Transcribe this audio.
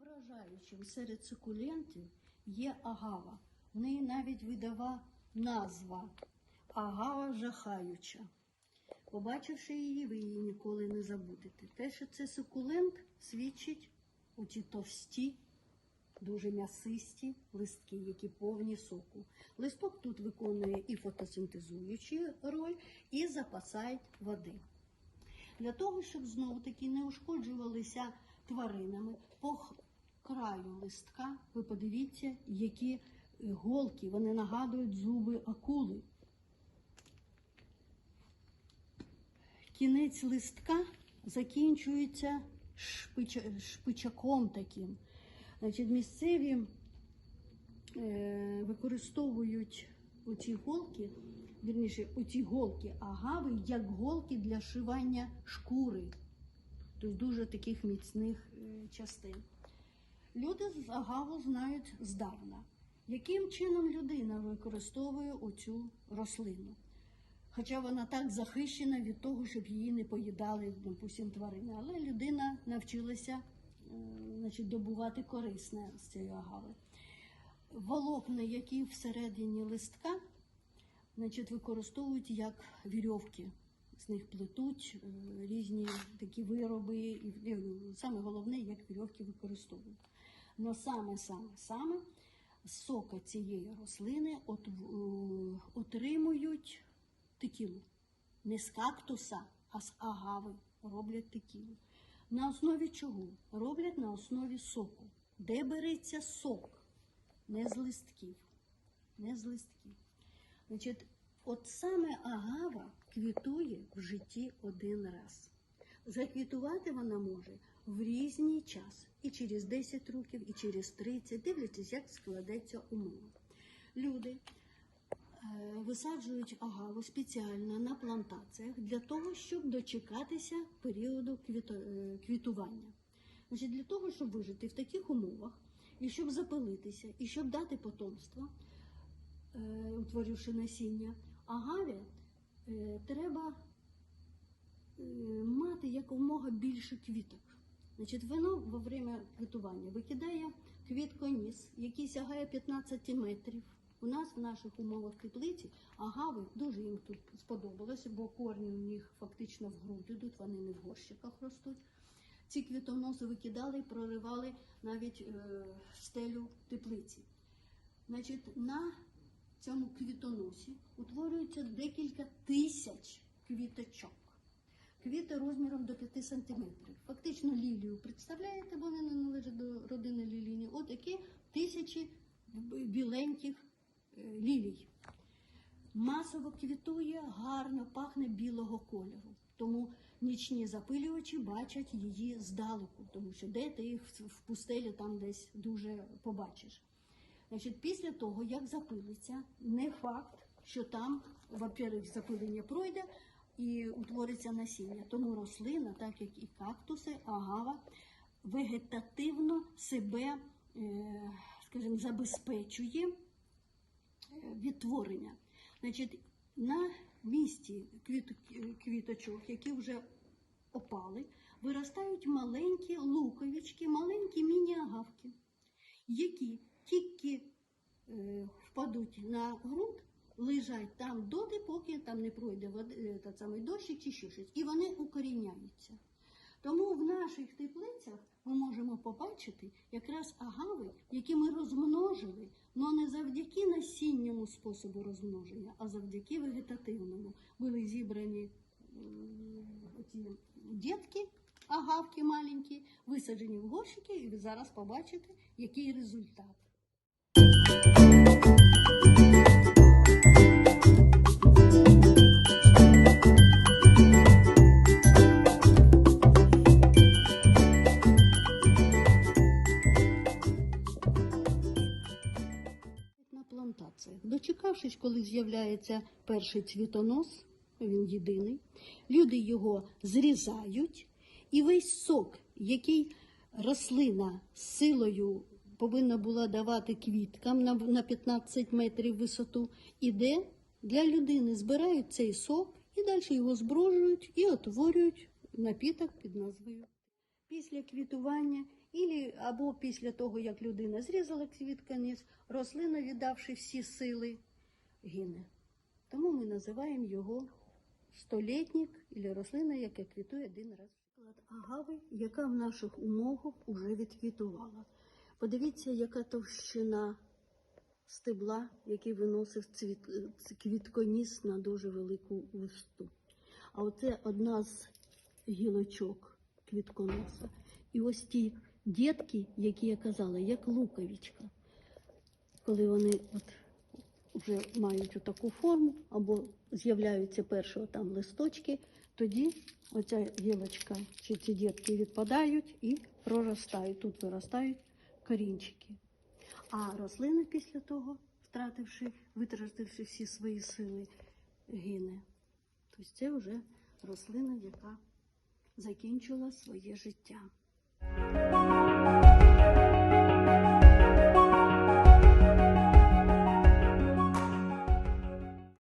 Вражаючим серед сукулентів є агава. В неї навіть видава назва агава жахаюча. Побачивши її, ви її ніколи не забудете. Те, що це сукулент, свідчить у ті товсті, дуже м'ясисті листки, які повні соку. Листок тут виконує і фотосинтезуючу роль, і запасають води. Для того, щоб знову таки не ушкоджувалися тваринами, по краю листка ви подивіться, які е, голки, вони нагадують зуби акули. Кінець листка закінчується шпича- шпичаком таким. Значить, місцеві е, використовують оці голки, вірніше, оці голки агави як голки для шивання шкури, тобто дуже таких міцних е, частин. Люди з агаву знають здавна, яким чином людина використовує оцю рослину. Хоча вона так захищена від того, щоб її не поїдали, допустим, тварини. Але людина навчилася е, значить, добувати корисне з цієї агави. Волокна, які всередині листка, значить, використовують як вірьовки. З них плетуть е, різні такі вироби, і е, саме головне, як вірьовки використовують. Но саме, саме, саме сока цієї рослини от, е, отримують текілу. Не з кактуса, а з агави роблять текілу. На основі чого? Роблять на основі соку. Де береться сок? Не з листків. Не з листків. Значить, от саме агава квітує в житті один раз. Заквітувати вона може в різний час. І через 10 років, і через 30, дивлячись, як складеться умова. Люди висаджують агаву спеціально на плантаціях для того, щоб дочекатися періоду е, квітування. Значить, для того, щоб вижити в таких умовах, і щоб запилитися, і щоб дати потомство, е, утворивши насіння, агаві е, треба е, мати якомога більше квіток. Значить, воно во время квітування викидає квітконіс, який сягає 15 метрів. У нас в наших умовах теплиці агави дуже їм тут сподобалося, бо корні у них фактично в груди йдуть, вони не в горщиках ростуть. Ці квітоноси викидали і проривали навіть е, стелю теплиці. Значить, на цьому квітоносі утворюється декілька тисяч квіточок. Квіти розміром до 5 см. Фактично лілію представляєте, бо вони належать до родини лілійні. Отакі тисячі біленьких лілій. Масово квітує, гарно пахне білого кольору. Тому нічні запилювачі бачать її здалеку, тому що де ти їх в- пустелі там десь дуже побачиш. Значить, після того, як запилиться, не факт, що там, во-первых, запилення пройде і утвориться насіння. Тому рослина, так як і кактуси, агава, вегетативно себе, е, скажімо, забезпечує відтворення. Значить, на місці квіт, квіточок, які вже опали, виростають маленькі луковички, маленькі міні-агавки, які тільки е, впадуть на ґрунт, лежать там доти, поки там не пройде води, е, та дощик чи щось, і вони укоріняються. Тому в наших теплицях ми можемо побачити якраз агави, які ми розмножили, але не завдяки насінньому способу розмноження, а завдяки вегетативному. Були зібрані оці дітки, агавки маленькі, висаджені в горщики, і ви зараз побачите, який результат. Плантаціях. Дочекавшись, коли з'являється перший цвітонос, він єдиний, люди його зрізають, і весь сок, який рослина з силою повинна була давати квіткам на, на 15 метрів висоту, іде Для людини збирають цей сок і далі його зброжують і утворюють напіток під назвою. Після квітування або після того, як людина зрізала квітканиць, рослина, віддавши всі сили, гине. Тому ми називаємо його столітник або рослина, яка квітує один раз. Агави, яка в наших умовах вже відквітувала. Подивіться, яка товщина стебла, який виносив квітконіс на дуже велику висоту. А оце одна з гілочок квітконоса. І ось ті дітки, які я казала, як луковичка, коли вони от вже мають таку форму, або з'являються перші там листочки, тоді оця гілочка чи ці дітки відпадають і проростають. Тут виростають корінчики. А рослина після того, втративши, витративши всі свої сили, гине. Тобто це вже рослина, яка закінчила своє життя.